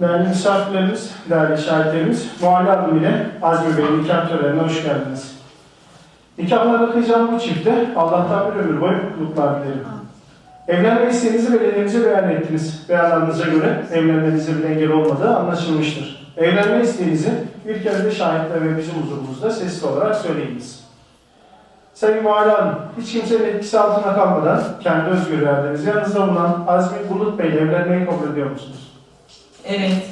Değerli misafirlerimiz, değerli şahitlerimiz, Muhalle ile Azmi Bey'in nikah törenine hoş geldiniz. Nikahlarına kıyacağım bu çifte Allah'tan bir ömür boyu mutluluklar dilerim. Evlenme isteğinizi belediyemize beyan ettiniz. Beyanlarınıza göre evlenmenize bir engel olmadığı anlaşılmıştır. Evlenme isteğinizi bir kere de şahitler ve bizim huzurumuzda sesli olarak söyleyiniz. Sayın Muhalle Hanım, hiç kimsenin etkisi altına kalmadan kendi özgür iradenizle yanınızda bulunan Azmi Bulut Bey ile evlenmeyi kabul ediyor musunuz? Evet.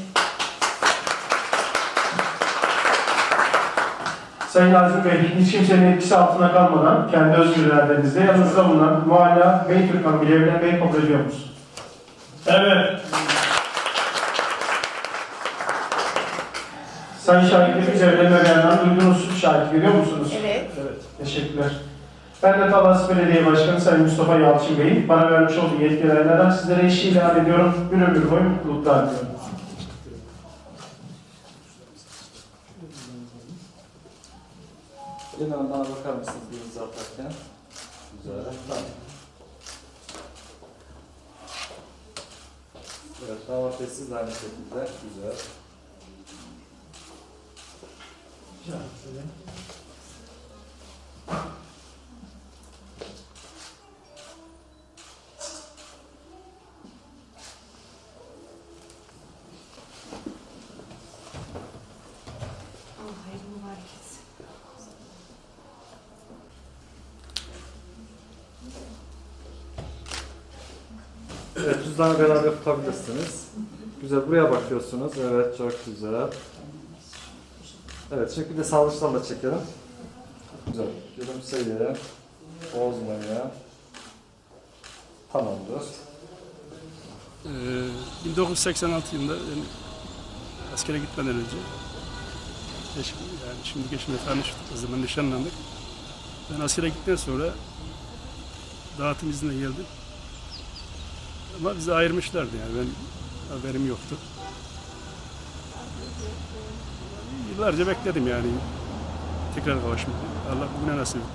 Sayın Azmi Bey, hiç kimsenin etkisi altına kalmadan kendi özgür iradenizle yanınızda bulunan Muhalla Beytürk Hanım ile evlenmeyi kabul ediyor musunuz? Evet. Sayın şahitlerimiz evlenme beyanlarını duydunuz, şahit veriyor musunuz? Evet. Evet, teşekkürler. Ben de Talas Belediye Başkanı Sayın Mustafa Yalçın Bey'in bana vermiş olduğu yetkilerden sizlere eşi ilan ediyorum. Bir ömür boyu mutluluklar diliyorum. Hemen bana bakar mısınız bir imza atarken? Güzel. Tamam. Evet, Bey siz aynı şekilde. Güzel. Allah hayırlı mübarek etsin. Evet, cüzdanı beraber tutabilirsiniz. Güzel, buraya bakıyorsunuz. Evet, çok güzel. Evet, şimdi bir de sağlıçlarla çekelim. Güzel. Gülümseyin. Bozmayın. Tamamdır. Ee, 1986 yılında ben askere gitmeden önce eşim, yani şimdi eşimle tanıştık, zaman nişanlandık. Ben askere gittikten sonra dağıtım iznine geldim. Ama bizi ayırmışlardı yani ben haberim yoktu. Yıllarca bekledim yani tekrar kavuşmayı. Allah bugüne nasip etti.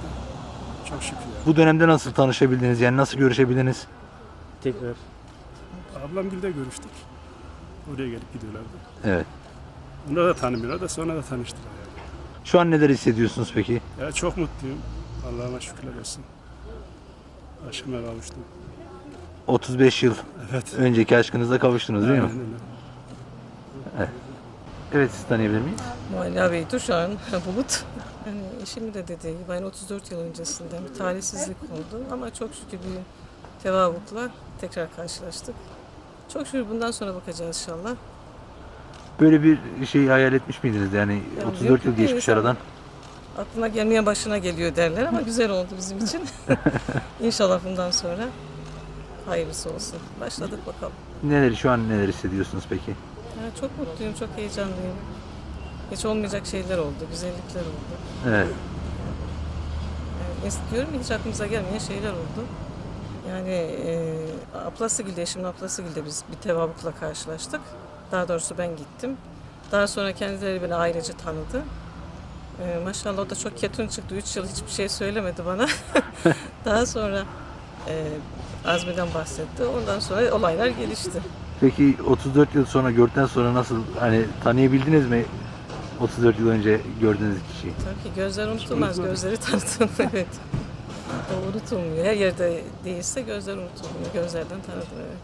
Çok şükür yani. Bu dönemde nasıl tanışabildiniz? Yani nasıl görüşebildiniz? Tekrar. Ablamgil'de görüştük. Oraya gelip gidiyorlardı. Evet. Bunlar da tanımıyorlar da sonra da tanıştılar yani. Şu an neler hissediyorsunuz peki? Ya çok mutluyum. Allah'ıma şükürler olsun. Aşkıma kavuştum. 35 yıl Evet. önceki aşkınıza kavuştunuz değil mi? Öyle. Evet siz tanıyabilir miyiz? Mualla Bey şu an Bulut. Yani eşimin de dediği gibi ben 34 yıl öncesinden bir talihsizlik oldu ama çok şükür bir tevafukla tekrar karşılaştık. Çok şükür bundan sonra bakacağız inşallah. Böyle bir şey hayal etmiş miydiniz? Yani Ya 34 yıl geçmiş aradan. Aklına gelmeyen başına geliyor derler ama güzel oldu bizim için. İnşallah bundan sonra hayırlısı olsun. Başladık bakalım. Neler şu an neler hissediyorsunuz peki? Ya çok mutluyum, çok heyecanlıyım. Hiç olmayacak şeyler oldu, güzellikler oldu. Evet. Yani istiyorum hiç aklımıza gelmeyen şeyler oldu. Yani e, Aplasıgil'de, eşimin Aplasıgil'de biz bir tevabukla karşılaştık. Daha doğrusu ben gittim. Daha sonra kendileri beni ailece tanıdı. E, maşallah o da çok ketum çıktı. Üç yıl hiçbir şey söylemedi bana. Daha sonra e, Azmi'den bahsetti. Ondan sonra olaylar gelişti. Peki 34 yıl sonra gördükten sonra nasıl hani tanıyabildiniz mi 34 yıl önce gördüğünüz kişiyi? Tabii ki gözler unutulmaz. Gözleri tanıdım. evet. O unutulmuyor. Her yerde değilse gözler unutulmuyor. Gözlerden tanıdım. Evet.